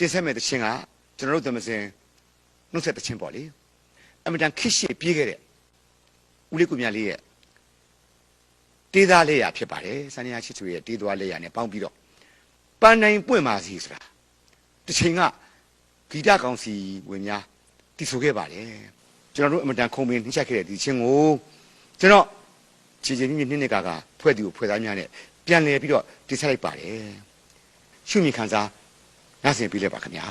တင်ဆက်မဲ့တခြင်းကကျွန်တော်တို့သမစင်နှုတ်ဆက်တခြင်းပေါ့လေအမတန်ခစ်ရှိပြေးခဲ့တဲ့ဦးလေးကိုမြလေးရဲ့တေးသားလေးရဖြစ်ပါတယ်စန္ဒယာရှိသူရဲ့တေးသွားလေးရနဲ့ပေါင်းပြီးတော့ပန်းနိုင်ပွင့်ပါစီဆိုတာတခြင်းကဂီတကောင်စီဝင်များတည်ဆိုခဲ့ပါတယ်ကျွန်တော်တို့အမတန်ခုံပင်နှိမ့်ချက်ခဲ့တဲ့ဒီချင်းကိုကျွန်တော်ချီချီမြင့်မြင့်နှစ်ကကဖွဲ့သူကိုဖွဲ့သားများနဲ့ပြန်လည်ပြီးတော့တည်ဆက်လိုက်ပါတယ်ရှုမြင်ခံစား နားဆင်ပြီးလဲပါခင်ဗျာ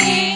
You.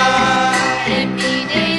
Let me